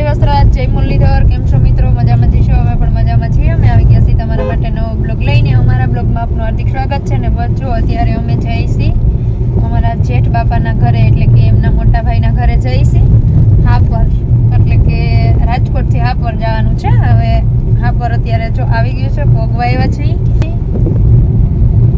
જય વસ્ત્રાજ જય મુરલીધર, કેમ છો મિત્રો? મજામાં જઈશું અમે પણ મજામાં છીએ. અમે આવી ગયા છીએ તમારા માટે નવો બ્લોગ લઈને. અમારા બ્લોગમાં આપનું હાર્દિક સ્વાગત છે ને બસ જો, અત્યારે અમે જઈશી અમારા જેઠ બાપાના ઘરે, એટલે કે એમના મોટા ભાઈના ઘરે જઈશી હાપર, એટલે કે રાજકોટથી હાપર જવાનું છે. હવે હાપર અત્યારે જો આવી ગયું છે. ભોગવા આવ્યા છીએ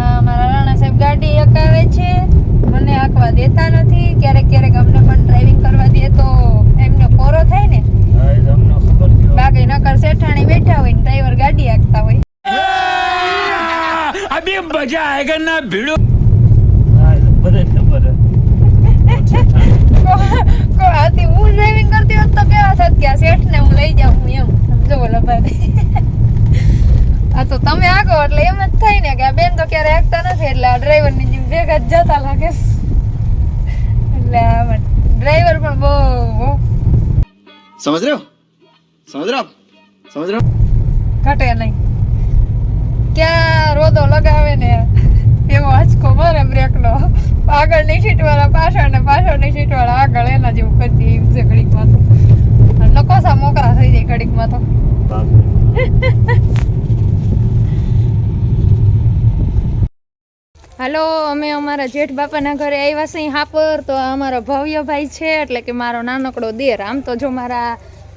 હા મારા રાણા સાહેબ ગાડી હકાવે છે મને હાંકવા દેતા નથી ક્યારેક ક્યારેક અમને પણ ડ્રાઇવિંગ કરવા દે તો એમને પોરો થાય ને કઈ નકર શેઠાણી બેઠા હોય ડ્રાઈવર ગાડી હાંકતા હોય. અભી મજા આયેગા ના ભીડો? હું ડ્રાઇવિંગ કરતી હું લઈ સમજો બોલો ભાઈ. આ તો તમે આગો એટલે એમ જ થાય ને કે આ બેન તો ક્યારે હાંકતા નથી એટલે આ ડ્રાઈવરની જેમ જ જતા લાગે. એટલે ડ્રાઈવર પણ બહુ સમજ રહ્યો? समझ रहे हो आप समझ रहे हो ઘટે નહીં ક્યાં રોદો લગાવે ને એવો આંચકો મારે બ્રેકનો આગળની સીટ વાળા પાછળ ને પાછળની સીટ વાળા આગળ એના જેવું કરતી એમ છે ઘડીકમાં તો અને નકોસા મોકરા થઈ જાય ઘડીકમાં તો હાલો અમે અમારા જેઠ બાપાના ઘરે આવ્યા છીએ હાપર તો આ અમારો ભવ્યભાઈ છે એટલે કે મારો નાનકડો દેર આમ તો જો મારા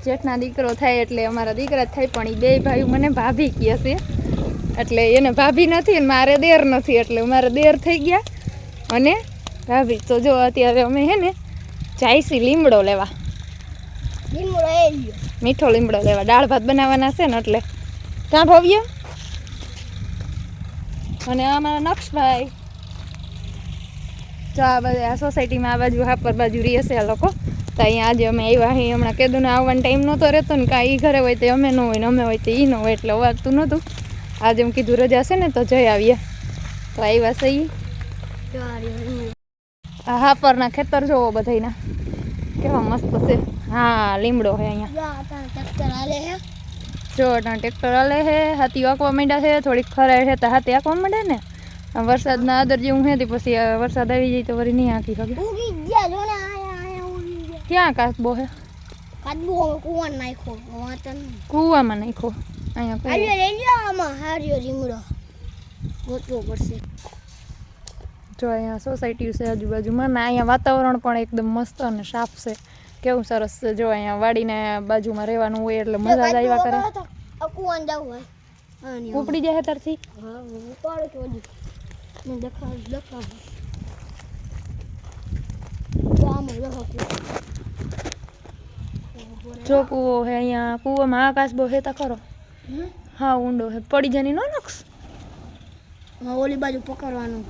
જેઠના દીકરો થાય એટલે અમારા દીકરા થાય પણ એ બે ભાઈ મને ભાભી કહે છે. એટલે એને ભાભી નથી અને મારે દેર નથી એટલે મારે દેર થઈ ગયા. અને ભાભી તો જો અત્યારે અમે હે ને જાયસી લીમડો લેવા. મીઠો લીમડો લેવા. દાળ ભાત બનાવવાના છે ને એટલે. ક્યાં ભવ્ય અને અમારા મારા નક્ષભાઈ તો આ બધા આ સોસાયટીમાં આ બાજુ હાપર બાજુ રહી હશે આ લોકો. તો અહીંયા આજે અમે આવ્યા અહીં હમણાં કીધું ને આવવાનો ટાઈમ નહોતો રહેતો ને કાં એ ઘરે હોય તો અમે ન હોય ને અમે હોય તો એ ન હોય એટલે વાગતું નહોતું. આજે એમ કીધું રજા છે ને તો જઈ આવીએ. તો આવ્યા ઈ. આ હાપરના ખેતર જોવો બધાના કેવા મસ્ત છે. હા, લીમડો છે અહીંયા. જો અટાણે ટ્રેક્ટર હાલે હાથી વાંકવા માંડ્યા છે. થોડીક ખરાય છે તો હાથી આંકવા માંડે ને? વરસાદના આદર જેવું હે પછી વરસાદ આવી જાય તો વળી નહીં આંકી શકે ક્યાં કાચબો છે કૂવામાં નાખો અહીંયા કૂવો. જો અહીંયા સોસાયટી છે આજુબાજુમાં ને અહીંયા વાતાવરણ પણ એકદમ મસ્ત અને સાફ છે. કેવું સરસ છે જો અહીંયા વાડીને બાજુમાં રહેવાનું હોય એટલે મજા જ આવ્યા કરે. ઉપડી જાય તારથી? જો કૂવો હે અહીંયા કૂવામાં આકાશ બહુ હેતા ખરો. હા? ઊંડો હે. પડી જાય નો નક્ષ ઓલી બાજુ પકડવાનું.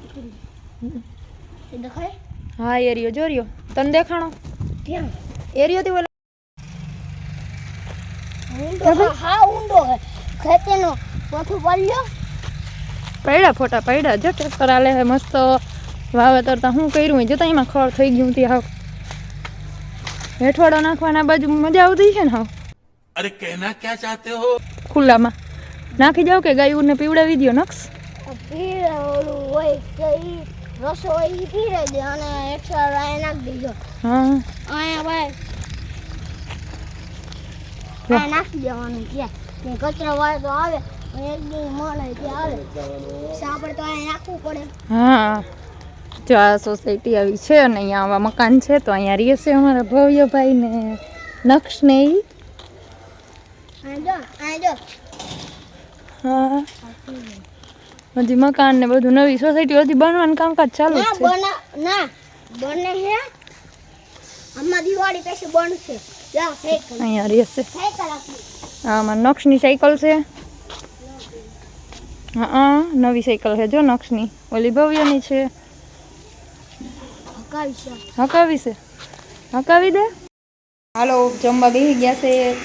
દેખાય? હા એરિયો જો રહ્યો. તને દેખાણો? ત્યાં એરિયો થી ઓલા. ઊંડો હા. ઊંડો હે. ખેતીનો પોઠું પડ્યો પડ્યા ફોટા પડ્યા. જો ટ્રેક્ટર આલે હે મસ્ત વાવેતર તો હું કર્યું જતા એમાં ખળ થઈ ગયું હતી હાવ. હેઠવાડો નાખવાના બાજુ મજા આવતી છે ને હાવ. અરે કહેના ક્યાં ચાહતે હો? ખુલ્લામાં. નાખી જાવ કે ગાયું ને પીવડાવી દો નક્ષ કચરો વાળો આવે. હા. જો આ સોસાયટી આવી છે અને અહીંયા આવા મકાન છે, તો અહીંયા રહે છે અમારા ભવ્યભાઈ ને નક્ષ ને ઈ. હજી મકાન ને બધું નવી સોસાયટી હજી બનવાનું કામકાજ ચાલુ છે. ના બને હે આમાં દિવાળી પછી સાયકલ છે. હા નવી સાયકલ છે. જો નક્ષની ઓલી ભવ્યની છે. હકાવી છે હકાવી દે. હાલો જમવા બેસી ગયા છે.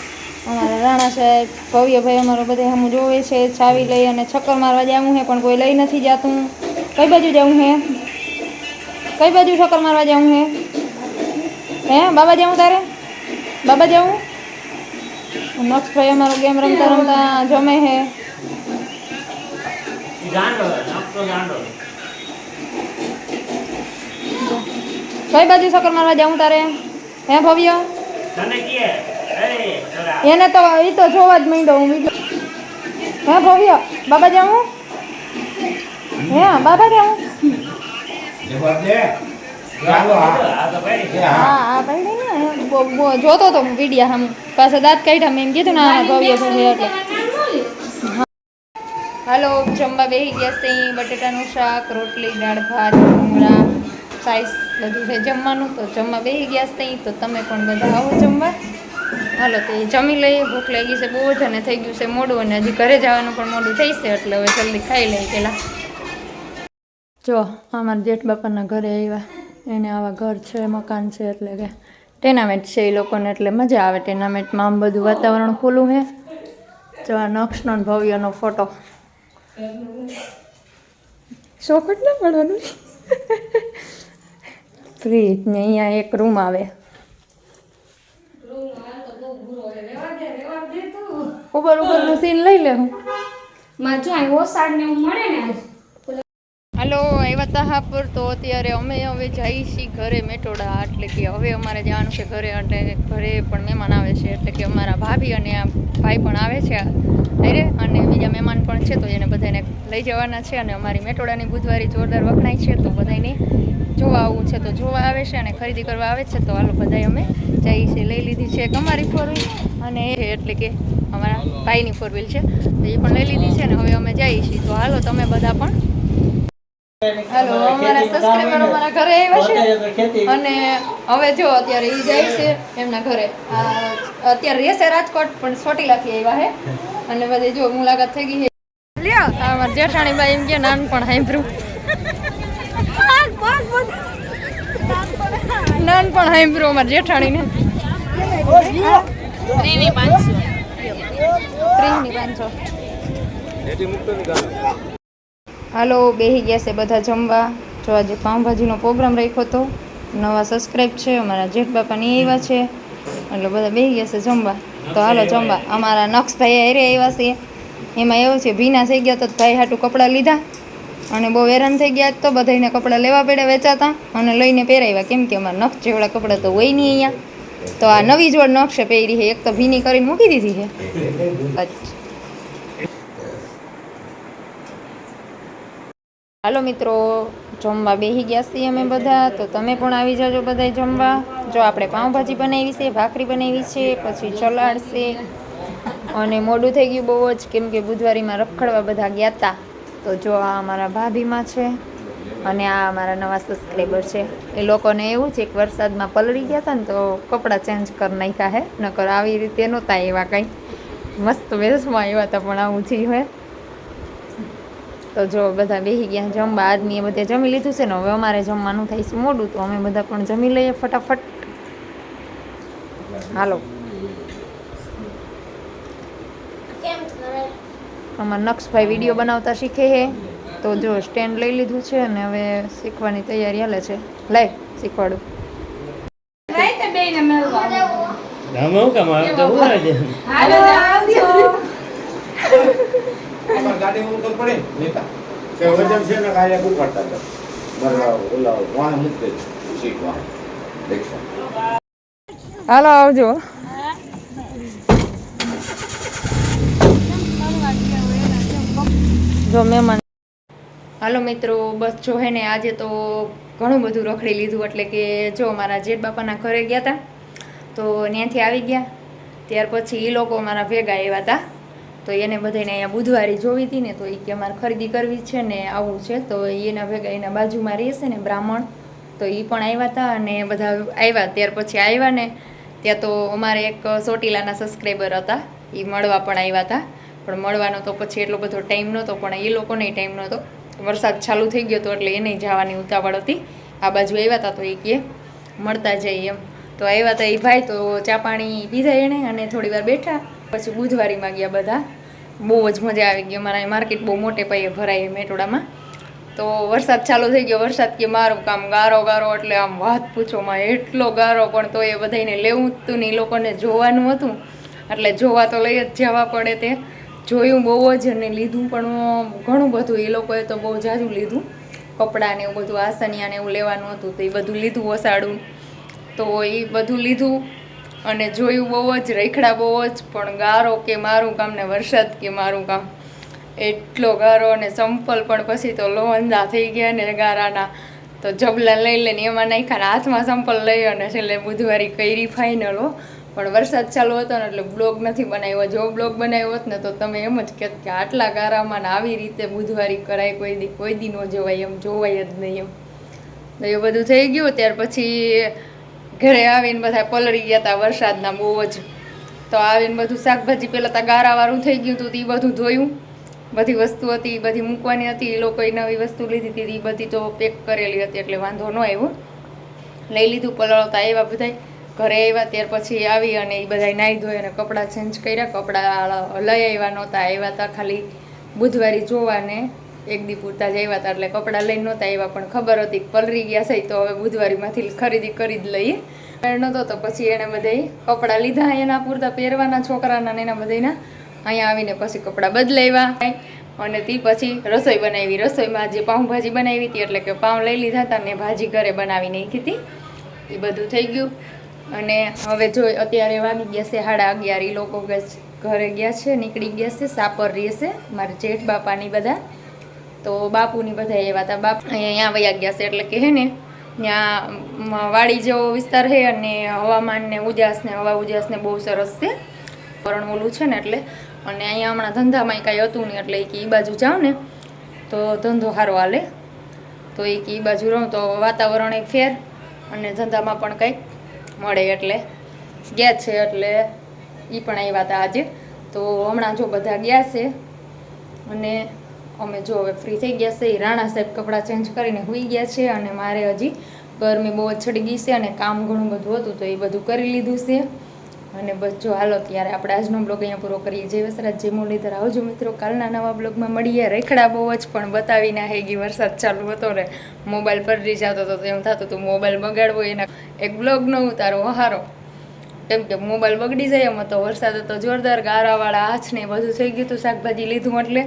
અમારા રાણા સાહેબ ભવ્યભાઈ અમારો બધા હમ જોવે છે. છાવી લઈ અને છક્કર મારવા જવું હે પણ કોઈ લઈ નથી જતું. કઈ બાજુ જવું હે? કઈ બાજુ છક્કર મારવા જવું હે? હે બાબા જવું તારે? બાબા જવું? નક્ષભાઈ અમારો ગેમ રમતા રમતા જમે કઈ બાજુ સકર મારવા જાઉં તારે? હે ભવ્ય? તને કે એને તો એ તો જોવા જ માંડ્યો હું વીડિયો. હે ભવ્ય? બાબા જાઉં હે બાબા જાઉં હા. હા ભાઈ. ને બો- બો- જોતો તો હું વીડિયો હમ પાસે દાંત કાઢ્યા મેં એમ કીધું ને ભવ્ય ભવ્ય એટલે. હાલો, જમવા બેસી ગયા છે બટેટાનું શાક, રોટલી, દાળ, ભાત ભૂંગળા સાઈઝ બધું છે જમવાનું. તો જમવા બેસી ગયા છે તો તમે પણ બધા આવો જમવા. હાલો, તો એ જમી લઈએ. ભૂખ લાગી છે, બહુ જ અને થઈ ગયું છે મોડું અને હજી ઘરે જવાનું પણ મોડું થઈ છે, એટલે હવે જલ્દી ખાઈ લઈએ પહેલાં. જો, અમારા જેઠ બાપાના ઘરે આવ્યા એને આવા ઘર છે, મકાન છે, એટલે કે ટેનામેન્ટ છે એ લોકોને એટલે મજા આવે. ટેનામેન્ટમાં આમ બધું વાતાવરણ ખુલ્લું છે. જો આ નક્ષનો ભવ્યનો ફોટો શોખટ ના પડવાનું? ફ્રીજ ને અહીંયા એક રૂમ આવે. ઉપરનું સીન લઈ લે હું માં જો અહીં ઓસાડ ને મળે ને હાલો, આવ્યા તા હાપુર તો અત્યારે અમે હવે જઈએ છીએ ઘરે મેટોડા. એટલે કે હવે અમારે જવાનું છે ઘરે. એટલે ઘરે પણ મહેમાન આવે છે. એટલે કે અમારા ભાભી અને આ ભાઈ પણ આવે છે અરે અને બીજા મહેમાન પણ છે, તો એને બધાને લઈ જવાના છે. અને અમારી મેટોડાની બુધવારી જોરદાર વખણાય છે, તો બધાને જોવા આવવું છે, તો જોવા આવે છે અને ખરીદી કરવા આવે છે. તો હાલો બધાએ અમે જઈએ છીએ લઈ લીધી છે અમારી ફોર વ્હીલ અને એટલે કે અમારા ભાઈની ફોર વ્હીલ છે. તો એ પણ લઈ લીધી છે ને હવે અમે જઈએ છીએ તો હાલો, તમે બધા પણ હાલો અમારા સબસ્ક્રાઈબર અમારા ઘરે આવ્યા છે. અને હવે જો અત્યારે એ જાય છે એમના ઘરે. આ અત્યારે રહેશે રાજકોટ પણ ચોટીલાથી આવ્યા છે અને બધે જો મુલાકાત થઈ ગઈ છે લ્યો આ અમારા જેઠાણી બાઈ એમ કે નાન પણ સાંભળ્યું. નાન પણ સાંભળ્યું અમારા જેઠાણીને. ત્રીની પાંચસો. ત્રીની પાંચસો. હાલો બેહી ગયા છે બધા જમવા. જો આજે પાઉંભાજીનો પ્રોગ્રામ રાખ્યો હતો નવા સબસ્ક્રાઈબ છે અમારા જેઠ બાપાની આવ્યા છે. એટલે બધા બેહી ગયા છે જમવા. તો હાલો જમવા. અમારા નક્ષભાઈ હેરે આવ્યા છે. એમાં એવું છે ભીના થઈ ગયા તો ભાઈ હાટું કપડાં લીધા. અને બહુ હેરાન થઈ ગયા તો બધાને કપડાં લેવા પડ્યા વેચાતા અને લઈને પહેરાવ્યા. કેમ કે અમારા નક્ષ જેવડા કપડાં તો હોય નહીં અહીંયા. તો આ નવી જોડ નક્ષે પહેરી છે. એક તો ભીની કરીને મૂકી દીધી છે. હાલો મિત્રો, જમવા બેસી ગયા છીએ અમે બધા, તો તમે પણ આવી જાજો બધા જમવા. જો આપણે પાઉંભાજી બનાવી છે, ભાખરી બનાવી છે, પછી ચલાડશે અને મોડું થઈ ગયું બહુ જ, કેમ કે બુધવારીમાં રખડવા બધા ગયા હતા તો જો આ અમારા ભાભીમાં છે, અને આ અમારા નવા સબસ્ક્રાઈબર છે. એ લોકોને એવું છે કે વરસાદમાં પલળી ગયા હતા ને તો કપડાં ચેન્જ કરી નાખ્યા હે, નકર આવી રીતે નહોતા એવા કંઈ. મસ્ત વેશમાં આવ્યા હતા પણ આવું થયું હે. તો જો બધા બેસી ગયા જમવા એ બધે જમી લીધું છે ને હવે અમારે જમવાનું થાય છે મોડું તો અમે બધા પણ જમી લઈએ ફટાફટ. હાલો. અમારા નક્ષભાઈ વીડિયો બનાવતા શીખે છે તો જો સ્ટેન્ડ લઈ લીધું છે અને હવે શીખવાની તૈયારી હાલે છે. લાય શીખવાડું. હું હું હાલો ગાડી ઉપર પડે નેતા કે? વજન છે ને કાર્ય ઉપાડતા હતા? ઓલા વાહન મૂકતે શીખવા હાલો આવજો. જો મહેમાન હાલો મિત્રો બસ જો હે ને આજે તો ઘણું બધું રખડી લીધું એટલે કે જો મારા જેઠ બાપાના ઘરે ગયા હતા તો ત્યાંથી આવી ગયા. ત્યાર પછી એ લોકો મારા ભેગા આવ્યા હતા. તો એને બધાને અહીંયા બુધવારે જોવી હતી ને તો એ કે અમારે ખરીદી કરવી છે ને આવું છે. તો એના ભેગા એના બાજુમાં રહેશે ને બ્રાહ્મણ. તો એ પણ આવ્યા હતા અને બધા આવ્યા ત્યાર પછી આવ્યા ને ત્યાં તો અમારે એક ચોટીલાના સબસ્ક્રાઈબર હતા. એ મળવા પણ આવ્યા હતા. પણ મળવાનો તો પછી એટલો બધો ટાઈમ નહોતો, પણ એ લોકોને ટાઈમ નહોતો. વરસાદ ચાલુ થઈ ગયો હતો એટલે એને જવાની ઉતાવળ હતી. આ બાજુ આવ્યા હતા તો એ કે મળતા જઈએ એમ. તો આવ્યા હતા એ ભાઈ તો ચા પાણી પીધા એણે અને થોડી વાર બેઠા. પછી બુધવારીમાં ગયા બધા. બહુ જ મજા આવી ગઈ. અમારા માર્કેટ બહુ મોટે પાયે ભરાય મેટોડામાં. તો વરસાદ ચાલુ થઈ ગયો. વરસાદ કે મારું કામ ગારો ગારો એટલે આમ વાત પૂછોમાં એટલો ગારો, પણ તો એ બધાને લેવું જ હતું ને એ લોકોને જોવાનું હતું. એટલે જોવા તો લઈ જ જવા પડે તે. જોયું બહુ જ અને લીધું પણ ઘણું બધું. એ લોકોએ તો બહુ જાજુ લીધું. કપડાં ને એવું બધું, આસનિયા ને એવું લેવાનું હતું. તો એ બધું લીધું ઓસાડું. તો એ બધું લીધું. અને જોયું બહુ જ, રેખડા બહુ જ, પણ ગારો કે મારું કામ ને વરસાદ કે મારું કામ. એટલો ગારો અને સંપલ પણ પછી તો લોહંદા થઈ ગયા ને ગારાના. તો જબલા લઈ લઈને એમાં નાખ્યા હાથમાં સંપલ લઈ અને છેલ્લે બુધવારી કરી હો. પણ વરસાદ ચાલુ હતો ને એટલે બ્લોગ નથી બનાવ્યો. જો બ્લોગ બનાવ્યો હોત ને તો તમે એમ જ કહેત કે આટલા ગારામાં ને આવી રીતે બુધવારી કરાય કોઈ દી કોઈ દી ન જોવાય એમ, જોવાય જ નહીં એમ. તો એ બધું થઈ ગયું. ત્યાર પછી ઘરે આવીને બધા પલળી ગયા હતા વરસાદના બહુ જ. તો આવીને બધું શાકભાજી પહેલાં તો ગારાવાળું થઈ ગયું હતું તો એ બધું ધોયું. બધી વસ્તુ હતી બધી મૂકવાની હતી એ લોકોએ નવી વસ્તુ લીધી હતી એ બધી તો પેક કરેલી હતી, એટલે વાંધો ન આવ્યો. લઈ લીધું પલળતા એવા બધાય. ઘરે આવ્યા ત્યાર પછી આવી અને એ બધા નાહી ધોઈ અને કપડાં ચેન્જ કર્યા. કપડાં લઈ આવ્યા નહોતા, આવ્યા હતા ખાલી બુધવારે જોવાને. એક દી પૂરતા જ આવ્યા હતા એટલે કપડાં લઈને નહોતા આવ્યા પણ ખબર હતી પલરી ગયા છે તો હવે બુધવારીમાંથી ખરીદી કરી જ લઈએ. મેળ નહોતો તો પછી એણે બધા કપડાં લીધા એના પૂરતા પહેરવાના છોકરાના ને એના બધાના અહીંયા આવીને પછી કપડાં બદલાવ્યા અને તે પછી રસોઈ બનાવી રસોઈમાં જે પાઉંભાજી બનાવી હતી એટલે કે પાઉં લઈ લીધા હતા ને ભાજી ઘરે બનાવી નાખી હતી એ બધું થઈ ગયું. અને હવે જો અત્યારે વાગી ગયા છે સાડા અગિયાર લોકો ઘરે ગયા છે, નીકળી ગયા છે, સાપર રહેશે. મારા જેઠ બાપાની બધા તો બાપુની બધા એવા હતા બાપ અહીંયા વયા ગયા છે એટલે કે હે ને, ત્યાં વાડી જેવો વિસ્તાર છે અને હવામાન ને ઉજાસ ને હવા ઉજાસ ને બહુ સરસ છે. વરણ ઓલું છે ને એટલે. અને અહીંયા હમણાં ધંધામાં કાંઈ હતું નહીં એટલે કે એ બાજુ જાઉં ને, તો ધંધો સારો હાલે. તો એ કે એ બાજુ રહું, તો વાતાવરણ ફેર અને ધંધામાં પણ કંઈક મળે એટલે. ગયા છે એટલે એ પણ આવ્યા હતા આજે. તો હમણાં જો બધા ગયા છે અને અમે જો હવે ફ્રી થઈ ગયા છે રાણા સાહેબ કપડાં ચેન્જ કરીને હોઈ ગયા છે અને મારે હજી ગરમી બહુ ચડી ગઈ છે અને કામ ઘણું બધું હતું તો એ બધું કરી લીધું છે. અને બસ જો હાલો ત્યારે આપણે આજનો બ્લોગ અહીંયા પૂરો કરીએ. જે વસરાજ જે મુરલીધર. આવજો મિત્રો, કાલના નવા બ્લોગમાં મળીએ. રેખડા બહુ જ પણ બતાવી ના હેગી વરસાદ ચાલુ હતો ને, મોબાઈલ પર રી જતો હતો એમ થતું હતું, મોબાઈલ બગાડવો એના એક બ્લોગ ન ઉતારો, હારો. કેમ કે મોબાઈલ બગડી જાય એમાં તો વરસાદ હતો, જોરદાર ગારાવાળા ને બધું થઈ ગયું હતું, શાકભાજી લીધું એટલે.